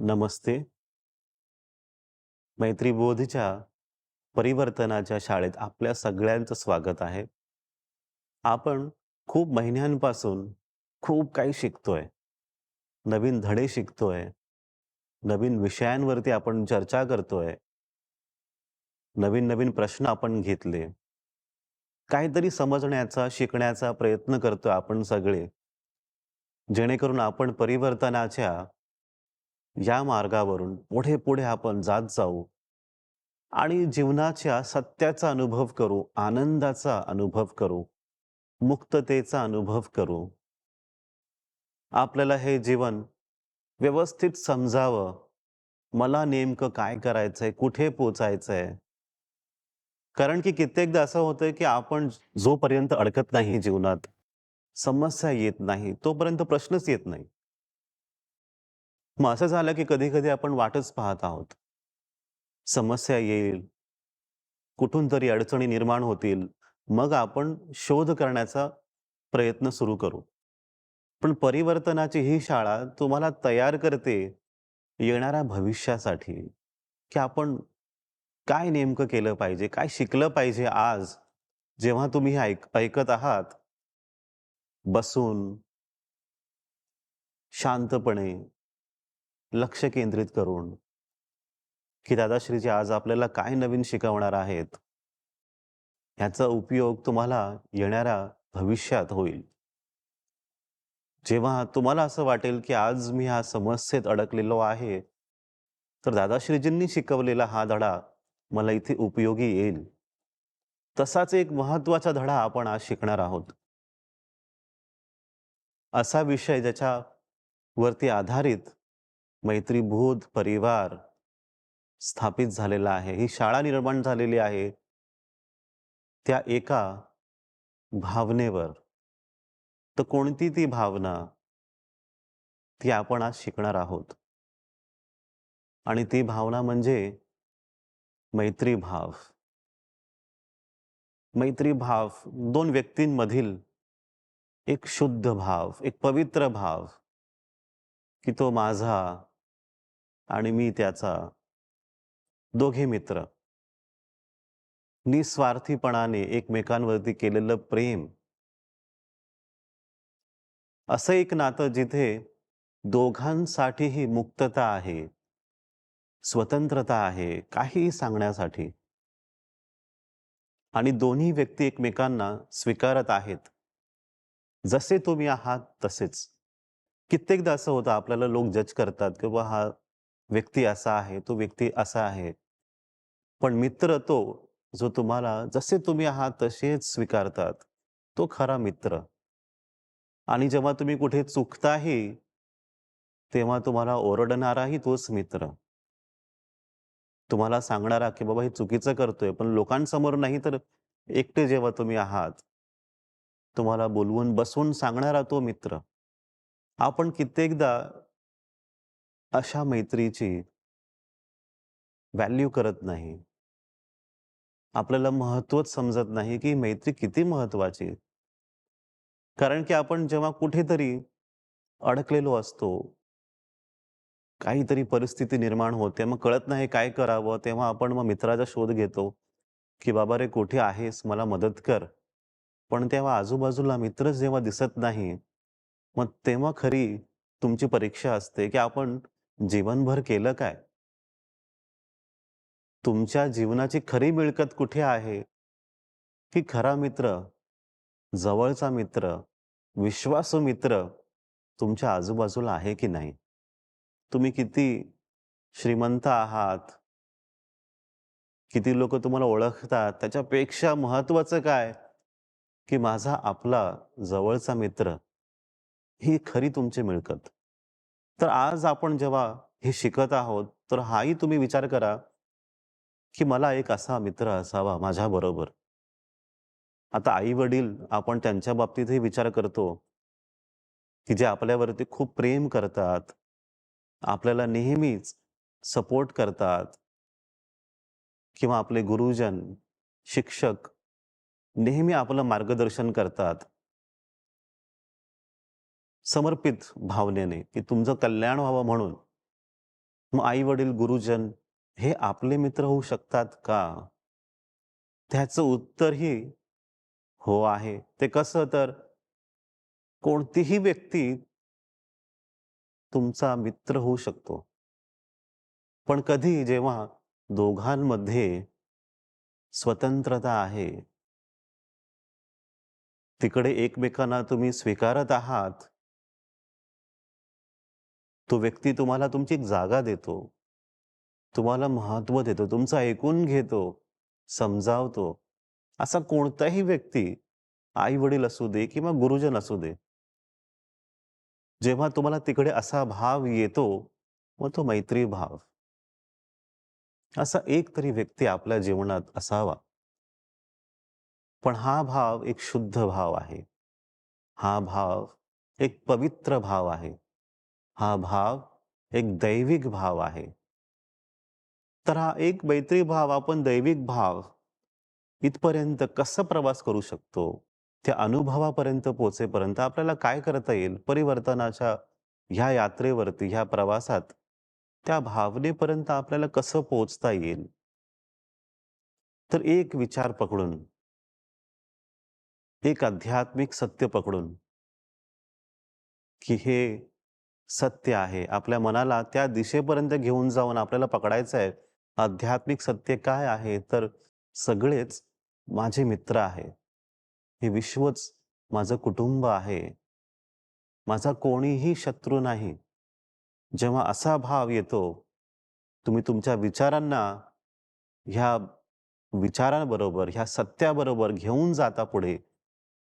नमस्ते. मैत्रीबोधच्या परिवर्तनाच्या शाळेत आपल्या सगळ्यांचं स्वागत आहे. आपण खूप महिन्यांपासून खूप काही शिकतोय. नवीन धडे शिकतोय. नवीन विषयांवरती आपण चर्चा करतोय. नवीन-नवीन प्रश्न आपण घेतले. काहीतरी समजण्याचा, शिकण्याचा प्रयत्न करतोय आपण सगळे. जेणेकरून आपण परिवर्तनाच्या या मार्गावरून पुढे-पुढे आपण जात जाऊ आणि जीवनाच्या सत्याचा अनुभव करू, आनंदाचा अनुभव करू, मुक्ततेचा अनुभव करू. आपल्याला हे जीवन व्यवस्थित समजावं. मला नेमकं काय करायचंय? कुठे पोचायचंय कारण की कित्येकदा असं होतंय, की आपण जोपर्यंत अडकत नाही जीवनात, समस्या येत नाही, तोपर्यंत प्रश्नच येत नाही. मग असं झालं, की कधी-कधी आपण वाटच पाहत आहोत. समस्या येईल, कुठून तरी अडचणी निर्माण होतील, मग आपण शोध करण्याचा प्रयत्न सुरू करू. पण परिवर्तनाची ही शाळा तुम्हाला तयार करते येणाऱ्या भविष्यासाठी, की आपण काय नेमकं केलं पाहिजे? काय शिकलं पाहिजे आज, जेव्हा तुम्ही हे ऐक ऐकत आहात? बसून शांतपणे, लक्ष केंद्रित करून, की दादाश्रीजी आज आपल्याला काय नवीन शिकवणार आहेत? ह्याचा उपयोग तुम्हाला येणाऱ्या भविष्यात होईल. जेव्हा तुम्हाला असं वाटेल, की आज मी ह्या समस्येत अडकलेलो आहे, तर दादाश्रीजींनी शिकवलेला हा धडा मला इथे उपयोगी येईल. तसाच एक महत्त्वाचा धडा आपण आज शिकणार आहोत. असा विषय ज्याच्यावरती आधारित मैत्रीबोध परिवार स्थापित झालेला आहे. ही शाळा निर्माण झालेली आहे. त्या एका भावनेवर. तर कोणती ती भावना? ती आपण आज शिकणार आहोत. आणि ती भावना म्हणजे मैत्रीभाव. मैत्रीभाव दोन व्यक्तींमधील एक शुद्ध भाव, एक पवित्र भाव, की तो माझा आणि मी त्याचा. दोघे मित्र. निस्वार्थीपणाने एकमेकांवरती केलेलं प्रेम. असं एक नातं जिथे दोघांसाठीही मुक्तता आहे. स्वतंत्रता आहे, काहीही सांगण्यासाठी. आणि दोन्ही व्यक्ती एकमेकांना स्वीकारत आहेत. जसे तुम्ही आहात तसेच. कित्येकदा असं होतं आपल्याला लोक जज करतात, की हा व्यक्ती असा आहे, तो व्यक्ती असा आहे. पण मित्र तो, जो तुम्हाला जसे तुम्ही आहात तसेच स्वीकारतात, तो खरा मित्र. आणि जेव्हा तुम्ही कुठे चुकताही, तेव्हा तुम्हाला ओरडणाराही तोच मित्र. तुम्हाला सांगणारा, की बाबा हे चुकीचं करतोय, पण लोकांसमोर नाही तर एकटे जेव्हा तुम्ही आहात, तुम्हाला बोलवून बसवून सांगणारा तो मित्र. आपण कित्येकदा अशा मैत्रीची व्हॅल्यू करत नाही. आपल्याला महत्त्वच समजत नाही, की मैत्री किती महत्वाची कारण की आपण जेव्हा कुठेतरी अडकलेलो असतो काहीतरी परिस्थिती निर्माण होते, मग कळत नाही काय करावं, तेव्हा आपण मग मित्राचा शोध घेतो, की "बाबा रे कुठे आहेस? मला मदत कर." पण तेव्हा आजूबाजूला मित्रच जेव्हा दिसत नाही, मग तेव्हा खरी तुमची परीक्षा असते, की आपण जीवनभर केलं काय? तुमच्या जीवनाची खरी मिळकत कुठे आहे? की खरा मित्र, जवळचा मित्र, विश्वासू मित्र तुमच्या आजूबाजूला आहे की नाही? तुम्ही किती श्रीमंत आहात? किती लोक तुम्हाला ओळखतात? त्याच्यापेक्षा महत्त्वाचं काय? की माझा आपला जवळचा मित्र, ही खरी तुमची मिळकत. तर आज आपण जेव्हा हे शिकत आहोत, तर हाही तुम्ही विचार करा, की मला एक असा मित्र असावा माझ्याबरोबर. आता आई-वडील आपण त्यांच्या बाबतीतही विचार करतो, की जे आपल्यावरती खूप प्रेम करतात. आपल्याला नेहमीच सपोर्ट करतात. किंवा आपले गुरुजन, शिक्षक नेहमी आपलं मार्गदर्शन करतात. समर्पित भावनेने, की तुमचं कल्याण व्हावं म्हणून. मग आई-वडील, गुरुजन हे आपले मित्र होऊ शकतात का? त्याचं उत्तरही हो आहे. ते कसं तर कोणतीही व्यक्ती तुमचा मित्र होऊ शकतो. पण कधी जेव्हा दोघांमध्ये स्वतंत्रता आहे. तिकडे एकमेकांना तुम्ही स्वीकारत आहात. तो व्यक्ती तुम्हाला तुमची एक जागा देतो. तुम्हाला महत्त्व देतो, तुमचं ऐकून घेतो, समजावतो. असा कोणताही व्यक्ती, आई-वडील असू दे किंवा गुरुजन असू दे. जेव्हा तुम्हाला तिकडे असा भाव येतो, मग तो मैत्री भाव. असा एक तरी व्यक्ती आपल्या जीवनात असावा. पण हा भाव एक शुद्ध भाव आहे. हा भाव एक पवित्र भाव आहे. हा भाव एक दैविक भाव आहे. तर हा एक मैत्री भाव आपण दैविक भाव इथपर्यंत कसं प्रवास करू शकतो? त्या अनुभवापर्यंत पोहोचेपर्यंत आपल्याला काय करता येईल? परिवर्तनाच्या ह्या यात्रेवरती, ह्या प्रवासात त्या भावनेपर्यंत आपल्याला कसं पोचता येईल? तर एक विचार पकडून एक आध्यात्मिक सत्य पकडून की हे सत्य आहे. आपल्या मनाला त्या दिशेपर्यंत घेऊन जाऊन आपल्याला पकडायचं आहे. आध्यात्मिक सत्य काय आहे? तर सगळेच माझे मित्र आहे. हे विश्वच माझं कुटुंब आहे. माझा कोणीही शत्रू नाही. जेव्हा असा भाव येतो, तुम्ही तुमच्या विचारांना ह्या विचारांबरोबर, ह्या सत्याबरोबर घेऊन जाता पुढे,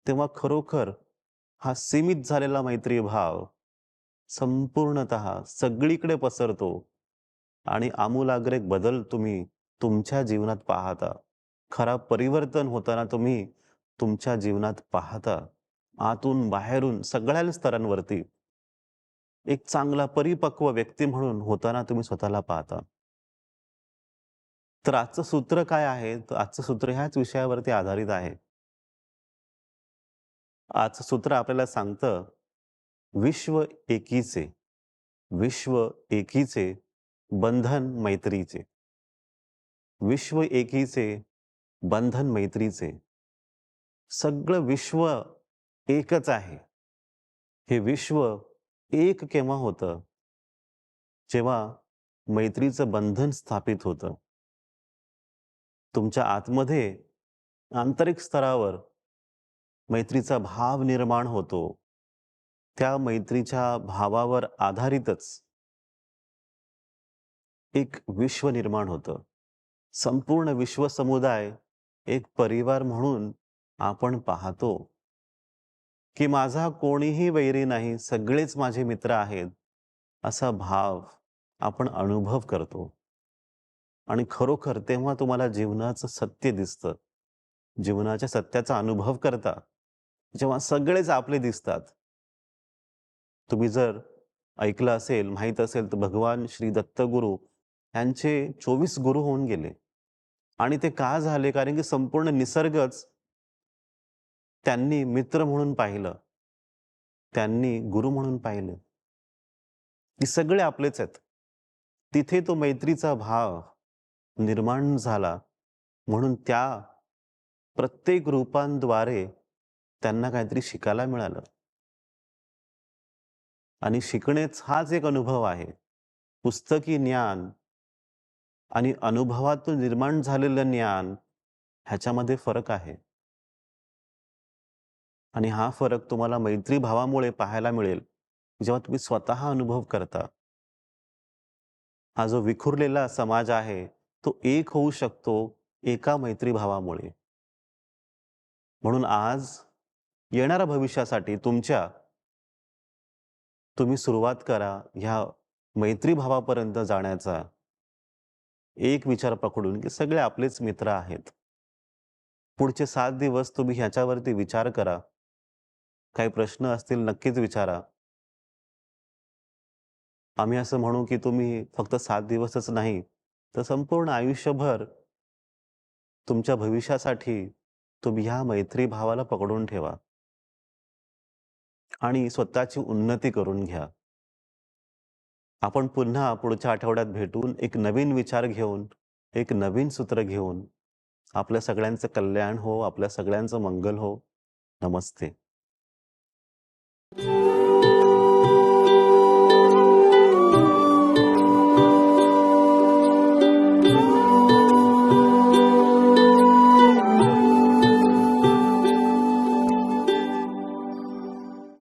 तेव्हा खरोखर हा सीमित झालेला मैत्री भाव संपूर्णतः सगळीकडे पसरतो आणि आमूलाग्र एक बदल तुम्ही तुमच्या जीवनात पाहता. खरा परिवर्तन होताना तुम्ही तुमच्या जीवनात पाहता. आतून, बाहेरून सगळ्या स्तरांवरती एक चांगला परिपक्व व्यक्ती म्हणून होताना तुम्ही स्वतःला पाहता. तर आजचं सूत्र काय आहे? तर आजचं सूत्र ह्याच विषयावरती आधारित आहे. आजचं सूत्र आपल्याला सांगतं, विश्व एकीचे, विश्व एकीचे, बंधन मैत्रीचे. विश्व एकीचे, बंधन मैत्रीचे. सगळं विश्व एकच आहे. हे विश्व एक केव्हा होतं? जेव्हा मैत्रीचं बंधन स्थापित होतं. तुमच्या आतमध्ये आंतरिक स्तरावर मैत्रीचा भाव निर्माण होतो. त्या मैत्रीच्या भावावर आधारितच एक विश्व निर्माण होतं. संपूर्ण विश्व समुदाय एक परिवार म्हणून आपण पाहतो, की माझा कोणीही वैरी नाही, सगळेच माझे मित्र आहेत. असा भाव आपण अनुभव करतो. आणि खरोखर तेव्हा तुम्हाला जीवनाचं सत्य दिसतं. जीवनाच्या सत्याचा अनुभव करता, जेव्हा सगळेच आपले दिसतात. तुम्ही जर ऐकलं असेल, माहीत असेल तर भगवान श्री दत्तगुरु यांचे 24 गुरु होऊन गेले. आणि ते का झाले? कारण की संपूर्ण निसर्गच त्यांनी मित्र म्हणून पाहिलं. त्यांनी गुरु म्हणून पाहिलं. की सगळे आपलेच आहेत. तिथे तो मैत्रीचा भाव निर्माण झाला. म्हणून त्या प्रत्येक रूपांद्वारे त्यांना काहीतरी शिकायला मिळालं. आणि शिकणेच हाच एक अनुभव आहे. पुस्तकी ज्ञान आणि अनुभवातून निर्माण झालेलं ज्ञान ह्याच्यामध्ये फरक आहे. आणि हा फरक तुम्हाला मैत्री भावामुळे पाहायला मिळेल, जेव्हा तुम्ही स्वतः अनुभव करता. हा जो विखुरलेला समाज आहे, तो एक होऊ शकतो एका मैत्री भावामुळे. म्हणून आज येणाऱ्या भविष्यासाठी तुमच्या तुम्ही सुरुवात करा ह्या मैत्री भावापर्यंत जाण्याचा. एक विचार पकडून की सगळे आपलेच मित्र आहेत. पुढचे सात दिवस तुम्ही ह्याच्यावरती विचार करा. काही प्रश्न असतील नक्कीच विचारा. आम्ही असं म्हणू की तुम्ही फक्त सात दिवसच नाही, तर संपूर्ण आयुष्यभर तुमच्या भविष्यासाठी तुम्ही ह्या मैत्री भावाला पकडून ठेवा. आणि स्वतःची उन्नती करून घ्या. आपण पुन्हा पुढच्या आठवड्यात भेटून एक नवीन विचार घेऊन एक नवीन सूत्र घेऊन आपल्या सगळ्यांचं कल्याण हो आपल्या सगळ्यांचं मंगल हो नमस्ते